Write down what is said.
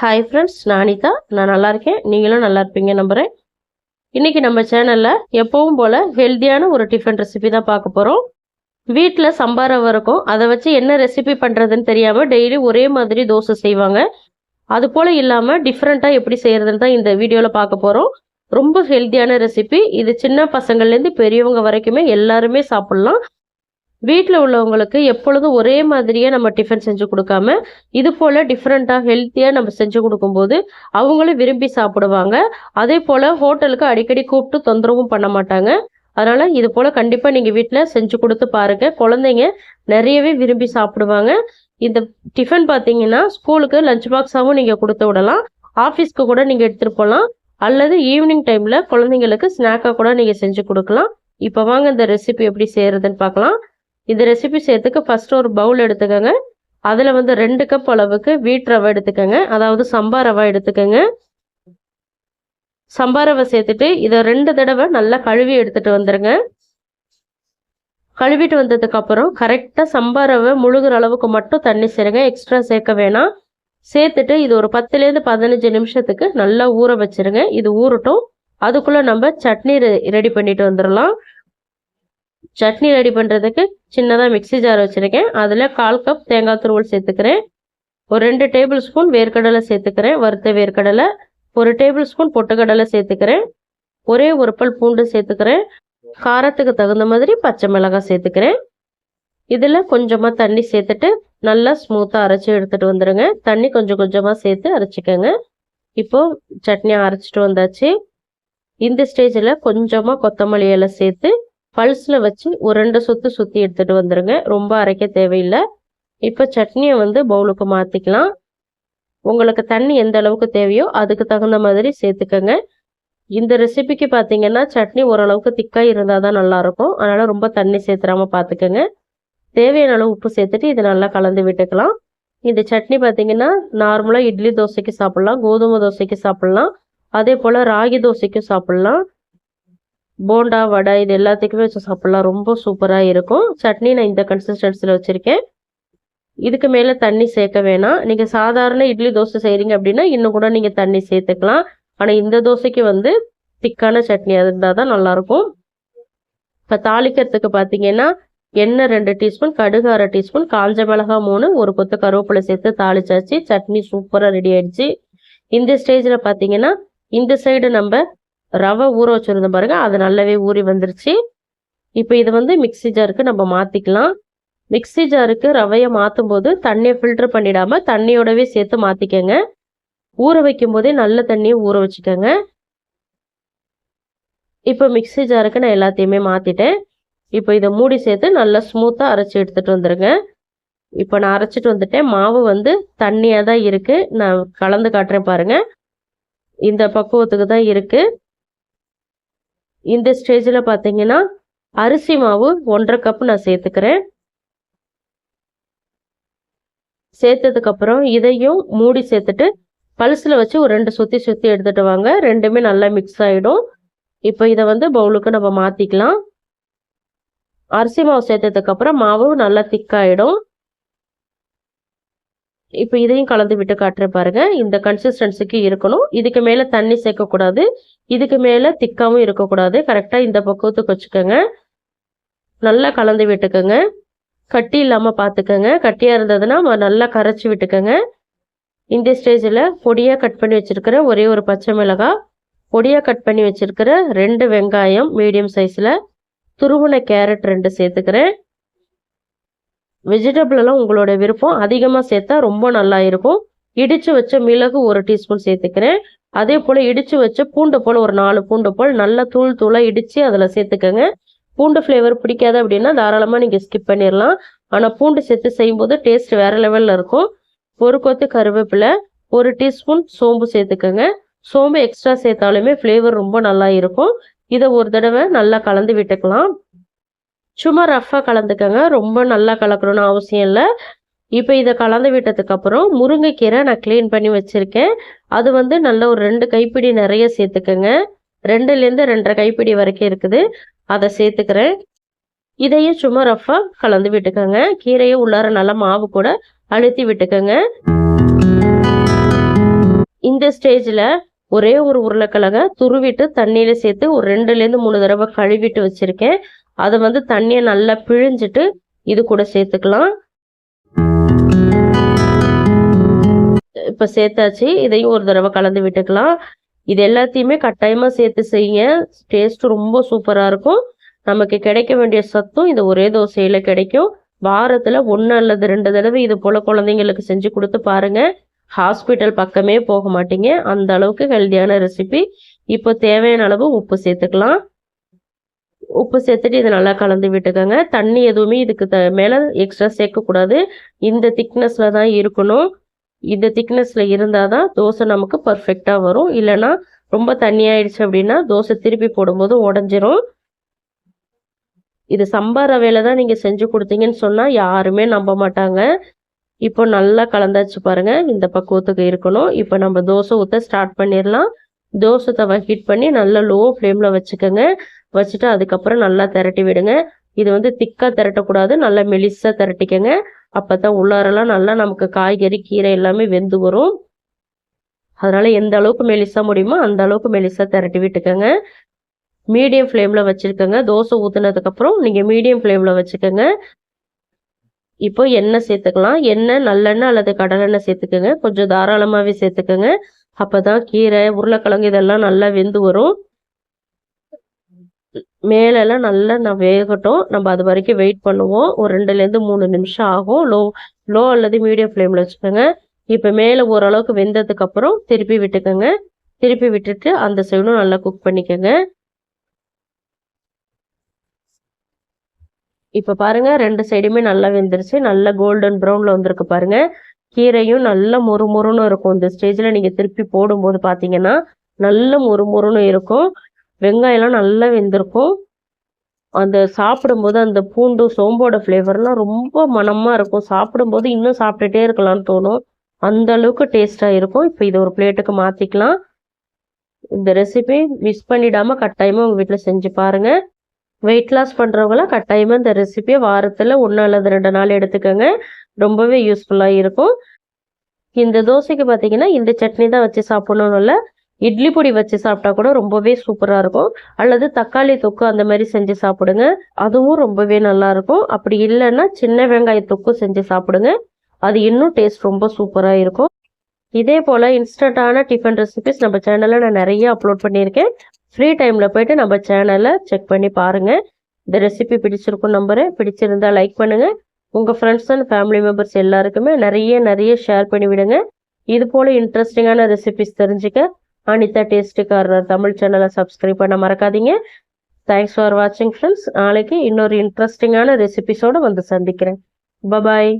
Hi friends நான் அனிதா. நான் நல்லா இருக்கேன். நீங்களும் நல்லா இருப்பீங்க நம்புகிறேன் இன்றைக்கி நம்ம சேனலில் எப்பவும் போல் ஹெல்த்தியான ஒரு டிஃபன் ரெசிபி தான் பார்க்க போகிறோம் வீட்டில் சம்பாரம் இருக்கும். அதை வச்சு என்ன ரெசிபி பண்ணுறதுன்னு தெரியாமல் டெய்லி ஒரே மாதிரி தோசை செய்வாங்க. அது போல் இல்லாமல் டிஃப்ரெண்ட்டாக எப்படி செய்கிறதுன்னு தான் இந்த வீடியோவில் பார்க்க போகிறோம் ரொம்ப ஹெல்த்தியான ரெசிபி இது சின்ன பசங்கள்லேருந்து பெரியவங்க வரைக்குமே எல்லாருமே சாப்பிட்லாம். வீட்டில் உள்ளவங்களுக்கு எப்பொழுதும் ஒரே மாதிரியே நம்ம டிஃபன் செஞ்சு கொடுக்காம இது போல் டிஃப்ரெண்ட்டாக ஹெல்த்தியாக நம்ம செஞ்சு கொடுக்கும்போது அவங்களும் விரும்பி சாப்பிடுவாங்க. அதே போல் ஹோட்டலுக்கு அடிக்கடி கூப்பிட்டு தொந்தரவும் பண்ண மாட்டாங்க. அதனால் இது போல் கண்டிப்பாக நீங்கள் வீட்டில் செஞ்சு கொடுத்து பாருங்கள் குழந்தைங்க நிறையவே விரும்பி சாப்பிடுவாங்க. இந்த டிஃபன் பார்த்தீங்கன்னா ஸ்கூலுக்கு லஞ்ச் பாக்ஸாகவும் நீங்கள் கொடுத்து விடலாம். ஆஃபீஸ்க்கு கூட நீங்கள் எடுத்துகிட்டு போகலாம் அல்லது ஈவினிங் டைமில் குழந்தைங்களுக்கு ஸ்நாக்காக கூட நீங்கள் செஞ்சு கொடுக்கலாம். இப்போ வாங்க இந்த ரெசிபி எப்படி செய்கிறதுன்னு பார்க்கலாம். இந்த ரெசிபி செய்யறதுக்கு ஃபஸ்ட்டு ஒரு பவுல் எடுத்துக்கோங்க. அதில் வந்து ரெண்டு கப் அளவுக்கு வீட் ரவை எடுத்துக்கோங்க. அதாவது சம்பா ரவை எடுத்துக்கோங்க. சம்பா ரவை சேர்த்துட்டு இதை ரெண்டு தடவை நல்லா கழுவி எடுத்துகிட்டு வந்துடுங்க கழுவிட்டு வந்ததுக்கு அப்புறம் கரெக்டாக சம்பா ரவை முழுகிற அளவுக்கு மட்டும் தண்ணி சேருங்க. எக்ஸ்ட்ரா சேர்க்க வேணாம். சேர்த்துட்டு இது ஒரு பத்துலேருந்து பதினஞ்சு நிமிஷத்துக்கு நல்லா ஊற வச்சிருங்க. இது ஊறட்டும். அதுக்குள்ளே நம்ம சட்னி ரெடி பண்ணிட்டு வந்துடலாம் சட்னி ரெடி பண்ணுறதுக்கு சின்னதாக மிக்சி ஜார் வச்சுருக்கேன். அதில் கால் கப் தேங்காய் துருவல் சேர்த்துக்கிறேன். ஒரு ரெண்டு டேபிள் ஸ்பூன் வேர்க்கடலை சேர்த்துக்கிறேன். வறுத்த வேர்க்கடலை ஒரு டேபிள் ஸ்பூன் பொட்டுக்கடலை சேர்த்துக்கிறேன். ஒரே ஒரு பல் பூண்டு சேர்த்துக்கிறேன். காரத்துக்கு தகுந்த மாதிரி பச்சை மிளகாய் சேர்த்துக்கிறேன். இதில் கொஞ்சமாக தண்ணி சேர்த்துட்டு நல்லா ஸ்மூத்தாக அரைச்சி எடுத்துகிட்டு வந்துடுங்க தண்ணி கொஞ்சம் கொஞ்சமாக சேர்த்து அரைச்சிக்கோங்க. இப்போது சட்னி அரைச்சிட்டு வந்தாச்சு. இந்த ஸ்டேஜில் கொஞ்சமாக கொத்தமல்லி இலை சேர்த்து பல்ஸில் வச்சு ஒரு ரெண்டு சுற்று சுற்றி எடுத்துகிட்டு வந்துடுங்க ரொம்ப அரைக்க தேவையில்லை. இப்போ சட்னியை வந்து பவுலுக்கு மாற்றிக்கலாம் உங்களுக்கு தண்ணி எந்த அளவுக்கு தேவையோ அதுக்கு தகுந்த மாதிரி சேர்த்துக்கோங்க. இந்த ரெசிபிக்கு பார்த்தீங்கன்னா சட்னி ஓரளவுக்கு திக்காக இருந்தால் தான் நல்லாயிருக்கும். அதனால் ரொம்ப தண்ணி சேர்த்துறாம பார்த்துக்கோங்க தேவையான அளவு உப்பு சேர்த்துட்டு இதை நல்லா கலந்து விட்டுக்கலாம். இந்த சட்னி பார்த்தீங்கன்னா நார்மலாக இட்லி தோசைக்கு சாப்பிட்லாம் கோதுமை தோசைக்கு சாப்பிட்லாம் அதே போல் ராகி தோசைக்கும் சாப்பிட்லாம். போண்டா வடை இது எல்லாத்துக்குமே வச்சு சாப்பிட்லாம். ரொம்ப சூப்பராக இருக்கும். சட்னி நான் இந்த கன்சிஸ்டன்சியில் வச்சுருக்கேன். இதுக்கு மேலே தண்ணி சேர்க்க வேணாம். நீங்கள் சாதாரண இட்லி தோசை செய்கிறீங்க அப்படின்னா இன்னும் கூட நீங்கள் தண்ணி சேர்த்துக்கலாம். ஆனால் இந்த தோசைக்கு வந்து திக்கான சட்னி அது இருந்தால் தான் நல்லாயிருக்கும். இப்போ தாளிக்கிறதுக்கு பார்த்தீங்கன்னா எண்ணெய் ரெண்டு டீஸ்பூன் கடுகு அரை டீஸ்பூன் காஞ்ச மிளகா மூணு ஒரு கொத்து கருவேப்பிலை சேர்த்து தாளிச்சாச்சு. சட்னி சூப்பராக ரெடி ஆயிடுச்சு. இந்த ஸ்டேஜில் பார்த்தீங்கன்னா இந்த சைடு நம்ம ரவை ஊற வச்சுருந்தோம் பாருங்க அது நல்லாவே ஊறி வந்துருச்சு. இப்போ இதை வந்து மிக்சி ஜாருக்கு நம்ம மாற்றிக்கலாம் மிக்சி ஜாருக்கு ரவையை மாற்றும் போது தண்ணியை ஃபில்டர் பண்ணிடாமல் தண்ணியோடவே சேர்த்து மாற்றிக்கங்க ஊற வைக்கும் போதே நல்ல தண்ணியை ஊற வச்சுக்கோங்க. இப்போ மிக்சி ஜாருக்கு நான் எல்லாத்தையுமே மாற்றிட்டேன் இப்போ இதை மூடி சேர்த்து நல்லா ஸ்மூத்தாக அரைச்சி எடுத்துகிட்டு வந்துடுங்க இப்போ நான் அரைச்சிட்டு வந்துட்டேன். மாவு வந்து தண்ணியாக தான் இருக்குது நான் கலந்து காட்டுறேன் பாருங்கள் இந்த பக்குவத்துக்கு தான் இருக்குது இந்த ஸ்டேஜில் பார்த்தீங்கன்னா அரிசி மாவு ஒன்றரை கப் நான் சேர்த்துக்கிறேன். சேர்த்ததுக்கப்புறம் இதையும் மூடி சேர்த்துட்டு பல்ஸில் வச்சு ஒரு ரெண்டு சுற்றி சுற்றி எடுத்துகிட்டு வாங்க. ரெண்டுமே நல்லா மிக்ஸ் ஆகிடும் இப்போ இதை வந்து பவுலுக்கு நம்ம மாற்றிக்கலாம் அரிசி மாவு சேர்த்ததுக்கப்புறம் மாவு நல்லா திக்காயிடும் இப்போ இதையும் கலந்து விட்டு காட்டுறேன் பாருங்க. இந்த கன்சிஸ்டன்சிக்கு இருக்கணும். இதுக்கு மேலே தண்ணி சேர்க்கக்கூடாது. இதுக்கு மேலே திக்காவும் இருக்கக்கூடாது. கரெக்டாக இந்த பக்குவத்துக்கு வச்சுக்கோங்க. நல்லா கலந்து விட்டுக்கோங்க. கட்டி இல்லாமல் பார்த்துக்கோங்க கட்டியாக இருந்ததுன்னா நல்லா கரைச்சி விட்டுக்கோங்க. இந்த ஸ்டேஜில் பொடியாக கட் பண்ணி வச்சுருக்கிற ஒரே ஒரு பச்சை மிளகாய் பொடியாக கட் பண்ணி வச்சுருக்கிற ரெண்டு வெங்காயம் மீடியம் சைஸில் துருவன கேரட் ரெண்டு சேர்த்துக்கிறேன். வெஜிடபிள் எல்லாம் உங்களோட விருப்பம். அதிகமாக சேர்த்தா ரொம்ப நல்லா இருக்கும். இடித்து வச்ச மிளகு ஒரு டீஸ்பூன் சேர்த்துக்கிறேன். அதே போல் இடித்து வச்ச பூண்டு போல் ஒரு நாலு பூண்டு போல் நல்லா தூள் தூளாக இடித்து அதில் சேர்த்துக்கோங்க. பூண்டு ஃப்ளேவர் பிடிக்காது அப்படின்னா தாராளமாக நீங்கள் ஸ்கிப் பண்ணிடலாம் ஆனால் பூண்டு சேர்த்து செய்யும்போது டேஸ்ட் வேறு லெவலில் இருக்கும். ஒரு கொத்து கருவேப்பிலை ஒரு டீஸ்பூன் சோம்பு சேர்த்துக்கோங்க. சோம்பு எக்ஸ்ட்ரா சேர்த்தாலுமே ஃப்ளேவர் ரொம்ப நல்லா இருக்கும். இதை ஒரு தடவை நல்லா கலந்து விட்டுக்கலாம். சும்மா ரஃப்பாக கலந்துக்கங்க. ரொம்ப நல்லா கலக்கணும்னு அவசியம் இல்லை. இப்போ இதை கலந்து விட்டதுக்கப்புறம் முருங்கைக்கீரை நான் க்ளீன் பண்ணி வச்சுருக்கேன். அது வந்து நல்ல ஒரு ரெண்டு கைப்பிடி நிறைய சேர்த்துக்கங்க. ரெண்டுலேருந்து ரெண்டரை கைப்பிடி வரைக்கும் இருக்குது. அதை சேர்த்துக்கிறேன். இதையும் சும்மா ரஃப்பாக கலந்து விட்டுக்கோங்க. கீரையை உள்ளார நல்லா மாவு கூட அழுத்தி விட்டுக்கோங்க. இந்த ஸ்டேஜில் ஒரே ஒரு உருளைக்கிழங்க துருவிட்டு தண்ணியில் சேர்த்து ஒரு ரெண்டுலேருந்து மூணு தடவை கழுவிட்டு வச்சுருக்கேன். அதை வந்து தண்ணியை நல்லா பிழிஞ்சிட்டு இது கூட சேர்த்துக்கலாம். இப்போ சேர்த்தாச்சு. இதையும் ஒரு தடவை கலந்து விட்டுக்கலாம். இது எல்லாத்தையுமே கட்டாயமாக சேர்த்து செய்யுங்க. டேஸ்ட் ரொம்ப சூப்பராக இருக்கும். நமக்கு கிடைக்க வேண்டிய சத்தும் இந்த ஒரே தோசையில் கிடைக்கும். வாரத்தில் ஒன்று அல்லது ரெண்டு தடவை இது போல் குழந்தைங்களுக்கு செஞ்சு கொடுத்து பாருங்கள் ஹாஸ்பிட்டல் பக்கமே போக மாட்டீங்க. அந்த அளவுக்கு ஹெல்த்தியான ரெசிபி இப்போ தேவையான அளவு உப்பு சேர்த்துக்கலாம். உப்பு சேர்த்துட்டு இதை நல்லா கலந்து விட்டுக்கோங்க. தண்ணி எதுவுமே இதுக்கு த மேலே எக்ஸ்ட்ரா சேர்க்கக்கூடாது. இந்த திக்னஸில் தான் இருக்கணும். இந்த திக்னஸில் இருந்தால் தான் தோசை நமக்கு பர்ஃபெக்டாக வரும். இல்லைன்னா ரொம்ப தண்ணி ஆயிடுச்சு அப்படின்னா தோசை திருப்பி போடும்போது உடஞ்சிரும். இது சம்பார வேலை தான் நீங்கள் செஞ்சு கொடுத்தீங்கன்னு சொன்னால் யாருமே நம்ப மாட்டாங்க. இப்போ நல்லா கலந்தாச்சு பாருங்க. இந்த பக்குவத்துக்கு இருக்கணும். இப்போ நம்ம தோசை ஊற்ற ஸ்டார்ட் பண்ணிடலாம். தோசை தவா ஹீட் பண்ணி நல்லா லோ ஃப்ளேமில் வச்சுக்கோங்க. வச்சுட்டு அதுக்கப்புறம் நல்லா திரட்டி விடுங்க. இது வந்து திக்காக திரட்டக்கூடாது நல்லா மெலிசாக திரட்டிக்கங்க. அப்போ தான் உள்ளாரெல்லாம் நல்லா நமக்கு காய்கறி கீரை எல்லாமே வெந்து வரும். அதனால் எந்த அளவுக்கு மெலிசாக முடியுமோ அந்த அளவுக்கு மெலிசாக திரட்டி விட்டுக்கோங்க. மீடியம் ஃப்ளேமில் வச்சுருக்கோங்க. தோசை ஊற்றுனதுக்கப்புறம் நீங்கள் மீடியம் ஃப்ளேமில் வச்சுக்கோங்க. இப்போ எண்ணெய் சேர்த்துக்கலாம். எண்ணெய் நல்லெண்ணெய் அல்லது கடலெண்ணெய் சேர்த்துக்கோங்க. கொஞ்சம் தாராளமாகவே சேர்த்துக்கோங்க. அப்போ தான் கீரை உருளைக்கிழங்கு இதெல்லாம் நல்லா வெந்து வரும். மேலெல்லாம் நல்லா நான் வேகட்டும். நம்ம அது வரைக்கும் வெயிட் பண்ணுவோம். ஒரு ரெண்டுலேருந்து மூணு நிமிஷம் ஆகும். லோ லோ அல்லது மீடியம் ஃப்ளேமில் வச்சுக்கோங்க. இப்போ மேலே ஓரளவுக்கு வெந்ததுக்கப்புறம் திருப்பி விட்டுக்கோங்க. திருப்பி விட்டுட்டு அந்த சைடும் நல்லா குக் பண்ணிக்கோங்க. இப்போ பாருங்க ரெண்டு சைடுமே நல்லா வெந்துருச்சு. நல்லா கோல்டன் ப்ரௌனில் வந்திருக்கு பாருங்க. கீரையும் நல்ல மொறு மொறுன்னு இருக்கும். இந்த ஸ்டேஜில் நீங்கள் திருப்பி போடும்போது பார்த்தீங்கன்னா நல்ல மொறு மொறுன்னு இருக்கும். வெங்காயம்லாம் நல்லா வெந்திருக்கும். அந்த சாப்பிடும்போது அந்த பூண்டு சோம்போட ஃப்ளேவர்லாம் ரொம்ப மனமாக இருக்கும். சாப்பிடும்போது இன்னும் சாப்பிட்டுட்டே இருக்கலாம்னு தோணும். அந்த அளவுக்கு டேஸ்ட்டாக இருக்கும். இப்போ இதை ஒரு பிளேட்டுக்கு மாற்றிக்கலாம் இந்த ரெசிபி மிஸ் பண்ணிடாமல் கட்டாயமாக உங்கள் வீட்டில் செஞ்சு பாருங்கள் வெயிட் லாஸ் பண்ணுறவங்களாம் கட்டாயமாக இந்த ரெசிபியை வாரத்தில் ஒன்று அல்லது ரெண்டு நாள் எடுத்துக்கோங்க. ரொம்பவே யூஸ்ஃபுல்லாக இருக்கும். இந்த தோசைக்கு பார்த்தீங்கன்னா இந்த சட்னி தான் வச்சு சாப்பிடணும் இல்லை. இட்லி பொடி வச்சு சாப்பிட்டா கூட ரொம்பவே சூப்பராக இருக்கும். அல்லது தக்காளி தொக்கு அந்த மாதிரி செஞ்சு சாப்பிடுங்க. அதுவும் ரொம்பவே நல்லா இருக்கும். அப்படி இல்லைன்னா சின்ன வெங்காய தொக்கு செஞ்சு சாப்பிடுங்க. அது இன்னும் டேஸ்ட் ரொம்ப சூப்பராக இருக்கும். இதே போல் இன்ஸ்டண்ட்டான டிஃபன் ரெசிபிஸ் நம்ம சேனலில் நான் நிறைய அப்லோட் பண்ணியிருக்கேன். ஃப்ரீ டைமில் போயிட்டு நம்ம சேனலை செக் பண்ணி பாருங்கள் இந்த ரெசிபி பிடிச்சிருக்கும் நம்புறேன். பிடிச்சிருந்தா லைக் பண்ணுங்கள் உங்கள் ஃப்ரெண்ட்ஸ் அண்ட் ஃபேமிலி மெம்பர்ஸ் எல்லாருக்குமே நிறைய நிறைய ஷேர் பண்ணி விடுங்க இது போல் இன்ட்ரெஸ்டிங்கான ரெசிபிஸ் தெரிஞ்சுக்க அனிதா டேஸ்டி கார்னர் தமிழ் சேனலை சப்ஸ்கிரைப் பண்ண மறக்காதீங்க. தேங்க்ஸ் ஃபார் வாட்சிங் ஃப்ரெண்ட்ஸ் நாளைக்கு இன்னொரு இன்ட்ரெஸ்டிங்கான ரெசிபிஸோடு வந்து சந்திக்கிறேன். பபாய்